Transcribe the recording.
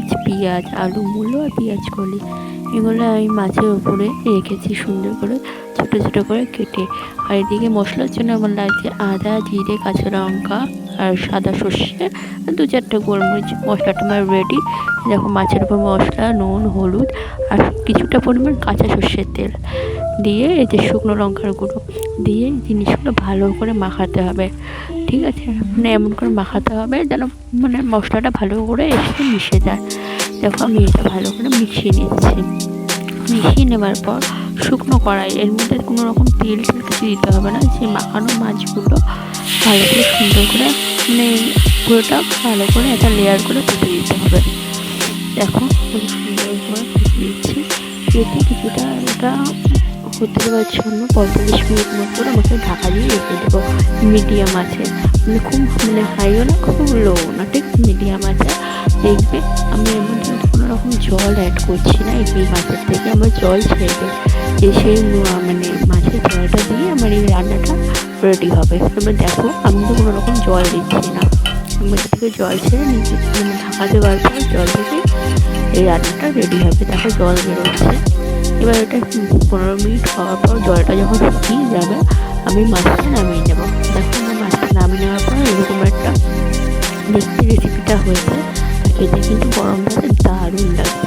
মাছ, পেঁয়াজ, আলু, মূলো আর পেঁয়াজ কলি। এগুলো আমি মাছের উপরে রেখেছি সুন্দর করে, ছোটো ছোটো করে কেটে। আর এদিকে মশলার জন্য আমার লাগছে আদা, জিরে, কাঁচা লঙ্কা আর সাদা সর্ষে দু চারটে গোলমরিচ। মশলাটা আমার রেডি দেখো মাছের উপর মশলা, নুন, হলুদ আর কিছুটা পরিমাণ কাঁচা সর্ষের তেল দিয়ে এই যে শুকনো লঙ্কার গুঁড়ো দিয়ে জিনিসগুলো ভালো করে মাখাতে হবে। ঠিক আছে? মানে এমন করে মাখাতে হবে যেন মানে মশলাটা ভালো করে এসে মিশে যায়। দেখো আমি এটা ভালো করে মিশিয়ে নিচ্ছি। মিশিয়ে নেবার পর শুকনো কড়াই, এর মধ্যে কোনো রকম তেল টেল কিছু দিতে হবে না। যে মাখানো মাছগুলো ভালো করে সুন্দর করে মানে পুরোটা ভালো করে একটা লেয়ার করে পুঁতে দিতে হবে। দেখো, খুব সুন্দর করে পুঁতে দিচ্ছি। এতে কিছুটা এটা হতে দেওয়ার জন্য পঁয়তাল্লিশ মিনিট মতো করে আমাকে ঢাকা দিয়ে রেখে দেবো। মিডিয়াম আছে। মানে খুব মানে হাইও না, খুব লো না, ঠিক? মিডিয়াম আছে। দেখবে আমি এর মধ্যে কোনো রকম জল অ্যাড করছি না, এই মাছের থেকে আমার জল ছেড়ে সেই মানে মাছের জলটা দিয়ে আমার এই রান্নাটা রেডি হবে। এবার দেখো, আমি তো কোনো রকম জল দিচ্ছি না। আমি এর থেকে জল ছেড়ে নিচে মানে ঢাকা দেওয়ার পর জল থেকে এই রান্নাটা রেডি হবে। দেখো জল বেরোচ্ছে। এবার এটা পনেরো মিনিট হওয়ার পর জলটা যখন শুকিয়ে যাবে, আমি মাছটা নামিয়ে নেব। দেখো আমার মাছটা নামিয়ে নেওয়ার পর এরকম একটা দেখতে রেসিপিটা হয়েছে। খেতে কিন্তু গরম ভাতে দারুণ লাগছে